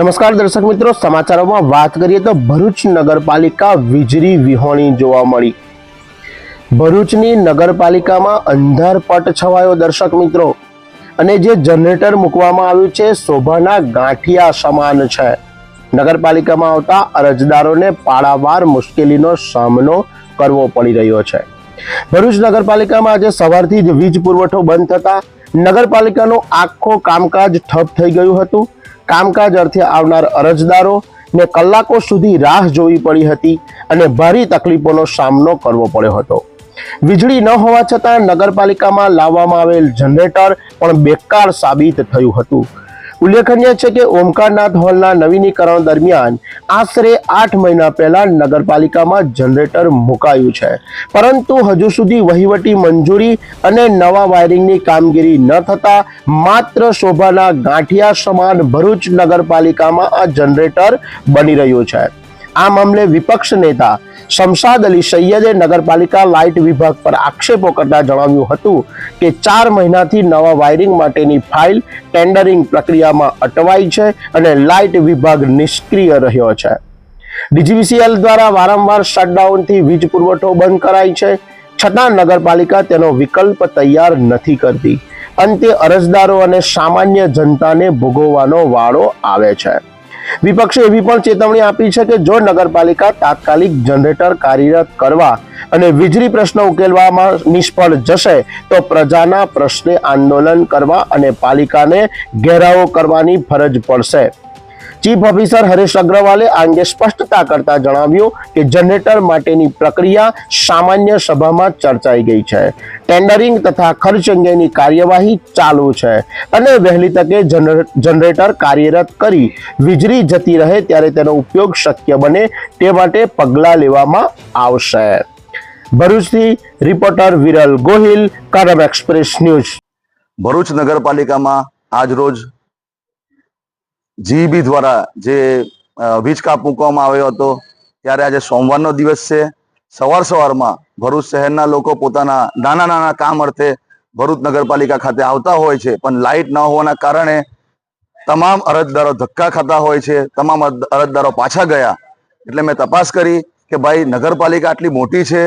નમસ્કાર દર્શક મિત્રો, સમાચારોમાં વાત કરીએ તો ભરૂચ નગરપાલિકા વીજળી વિહોણી જોવા મળી. ભરૂચની નગરપાલિકામાં અંધારપટ છવાયો દર્શક મિત્રો. અને જે જનરેટર મૂકવામાં આવ્યું છે, શોભાના ગાંઠિયા સમાન છે. નગરપાલિકામાં આવતા અરજદારોને પાળાવાર મુશ્કેલીનો સામનો કરવો પડી રહ્યો છે. ભરૂચ નગરપાલિકામાં આજે સવારથી જ વીજ પુરવઠો બંધ થતા નગરપાલિકાનું આખો કામકાજ ઠપ થઈ ગયું હતું. કામકાજ અર્થે આવનાર અરજદારો ને કલાકો સુધી રાહ જોવી પડી હતી અને ભારે તકલીફોનો સામનો કરવો પડ્યો હતો. વીજળી ન હોવા છતાં નગરપાલિકામાં લાવવામાં આવેલ જનરેટર પણ બેકાર સાબિત થયું હતું. ઉલ્લેખનીય છે કે ઓમકારનાથ હોલના નવીનીકરણ દરમિયાન આશરે આઠ મહિના પહેલા નગરપાલિકામાં જનરેટર મુકાયું છે. પરંતુ હજુ સુધી વહીવટી મંજૂરી અને નવા વાયરિંગની કામગીરી ન થતા માત્ર શોભાના ગાંઠિયા સમાન ભરૂચ નગરપાલિકામાં આ જનરેટર બની રહ્યું છે. આ મામલે વિપક્ષ નેતા શમશાદ અલી સૈયદે નગરપાલિકા લાઇટ વિભાગ પર આક્ષેપો કરતા જણાવ્યું હતું કે ચાર મહિનાથી નવા વાયરિંગ માટેની ફાઇલ ટેન્ડરિંગ પ્રક્રિયામાં અટવાઈ છે અને લાઇટ વિભાગ નિષ્ક્રિય રહ્યો છે. ડીજીવીસીએલ દ્વારા વારંવાર શટડાઉનથી વીજ પુરવઠો બંધ કરાય છે. છતાં નગરપાલિકા તેનો વિકલ્પ તૈયાર નથી કરતી. અંતે અરજદારો અને સામાન્ય જનતાને ભોગવવાનો વાળો આવે છે. વિપક્ષે એવી પણ ચેતવણી આપી છે કે જો નગરપાલિકા તાત્કાલિક જનરેટર કાર્યરત કરવા અને વીજળી પ્રશ્ન ઉકેલવામાં નિષ્ફળ જશે, તો પ્રજાના પ્રશ્ને આંદોલન કરવા અને પાલિકાને ઘેરાવો કરવાની ફરજ પડશે. ચીફ ઓફિસર હરેશ અગ્રવાલે આ અંગે સ્પષ્ટતા કરતા જણાવ્યું કે જનરેટર માટેની પ્રક્રિયા સામાન્ય સભામાં ચર્ચાઈ ગઈ છે. ટેન્ડરિંગ તથા ખર્ચ અંગેની કાર્યવાહી ચાલુ છે અને વહેલી તકે જનરેટર કાર્યરત કરી વીજળી જતી રહે ત્યારે તેનો ઉપયોગ શક્ય બને તે માટે પગલાં લેવામાં આવશે. ભરૂચથી રિપોર્ટર વિરલ ગોહિલ કરમ એક્સપ્રેસ ન્યૂઝ. ભરૂચ નગરપાલિકામાં આજ રોજ જીઈબી દ્વારા જે વીજ કાપ મૂકવામાં આવ્યો હતો, ત્યારે આજે સોમવારનો દિવસ છે. સવાર સવારમાં ભરૂચ શહેરના લોકો પોતાના નાના નાના કામ અર્થે ભરૂચ નગરપાલિકા ખાતે આવતા હોય છે, પણ લાઇટ ન હોવાના કારણે તમામ અરજદારો ધક્કા ખાતા હોય છે, તમામ અરજદારો પાછા ગયા. એટલે મેં તપાસ કરી કે ભાઈ, નગરપાલિકા આટલી મોટી છે?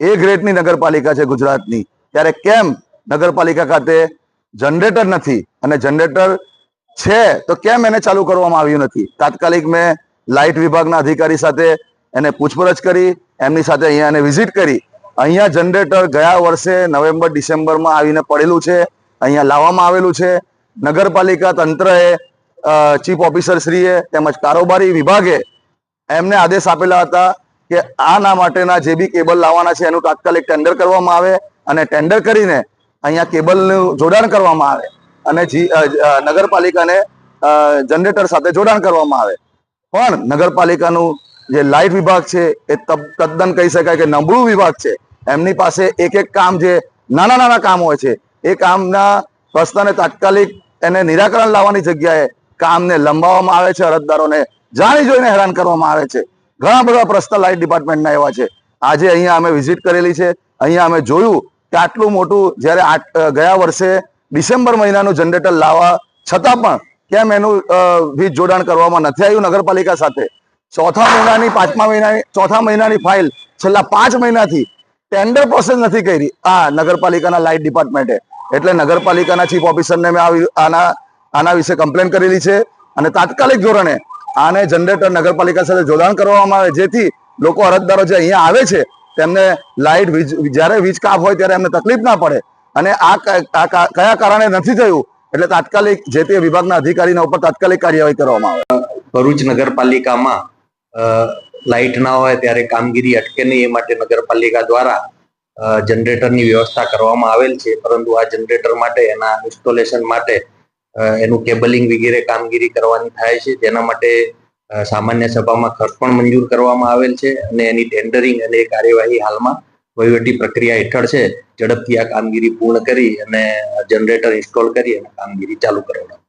એ ગ્રેડની નગરપાલિકા છે ગુજરાતની. ત્યારે કેમ નગરપાલિકા ખાતે જનરેટર નથી? અને જનરેટર છે, તો કેમ એને ચાલુ કરવામાં આવ્યું નથી? તાત્કાલિક મેં લાઇટ વિભાગના અધિકારી સાથે એને પૂછપરછ કરી, એમની સાથે અહીંયા એને વિઝિટ કરી. અહીંયા જનરેટર ગયા વર્ષે નવેમ્બર, ડિસેમ્બરમાં આવીને પડેલું છે, અહીંયા લાવવામાં આવેલું છે. નગરપાલિકા તંત્રએ ચીફ ઓફિસર શ્રીએ તેમજ કારોબારી વિભાગે એમને આદેશ આપેલા હતા કે આના માટેના જે બી કેબલ લાવવાના છે, એનું તાત્કાલિક ટેન્ડર કરવામાં આવે અને ટેન્ડર કરીને અહીંયા કેબલનું જોડાણ કરવામાં આવે. અને નગરપાલિકાને જનરેટર સાથે જોડાણ કરવામાં આવે. પણ નગરપાલિકાનું જે લાઇટ વિભાગ છે, એ તદ્દન કહી શકાય કે નબળું વિભાગ છે. એમની પાસે એક એક કામ જે નાના નાના કામ હોય છે, એ કામના પ્રશ્નને તાત્કાલિક એને નિરાકરણ લાવવાની જગ્યાએ કામને લંબાવવામાં આવે છે, અરજદારોને જાણી જોઈને હેરાન કરવામાં આવે છે. ઘણા બધા પ્રશ્ન લાઇટ ડિપાર્ટમેન્ટના એવા છે. આજે અહીંયા અમે વિઝિટ કરેલી છે. અહીંયા અમે જોયું કે આટલું મોટું જ્યારે ગયા વર્ષે ડિસેમ્બર મહિનાનું જનરેટર લાવવા છતાં પણ કેમ એનું વીજ જોડાણ કરવામાં નથી આવ્યું નગરપાલિકા સાથે? ચોથા મહિનાની, પાંચમા મહિનાની, ચોથા મહિનાની ફાઇલ છેલ્લા પાંચ મહિનાથી ટેન્ડર પ્રોસેસ નથી કરી આ નગરપાલિકાના લાઇટ ડિપાર્ટમેન્ટે એટલે નગરપાલિકાના ચીફ ઓફિસરને મેં આના આના વિશે કમ્પ્લેન કરેલી છે અને તાત્કાલિક ધોરણે આને જનરેટર નગરપાલિકા સાથે જોડાણ કરવામાં આવે, જેથી લોકો અરજદારો જે અહીંયા આવે છે, તેમને લાઇટ વીજ, જ્યારે વીજ કાપ હોય ત્યારે એમને તકલીફ ના પડે. અને આ કયા કારણે નથી થયું? એટલે તાત્કાલિક જે તે વિભાગના અધિકારીના ઉપર તાત્કાલિક કાર્યવાહી કરવામાં આવે. ભરૂચ નગરપાલિકામાં લાઇટ ના હોય ત્યારે કામગીરી અટકે નહીં, એ માટે નગરપાલિકા દ્વારા જનરેટરની વ્યવસ્થા કરવામાં આવેલ છે. પરંતુ આ જનરેટર માટે, એના ઇન્સ્ટોલેશન માટે એનું કેબલિંગ વગેરે કામગીરી કરવાની થાય છે. જેના માટે સામાન્ય સભામાં ખર્ચ પણ મંજૂર કરવામાં આવેલ છે અને એની ટેન્ડરિંગ અને કાર્યવાહી હાલમાં વહીવટી પ્રક્રિયા હેઠળ છે, ઝડપથી આ કામગીરી પૂર્ણ કરી અને જનરેટર ઇન્સ્ટોલ કરી અને કામગીરી ચાલુ કરવાનું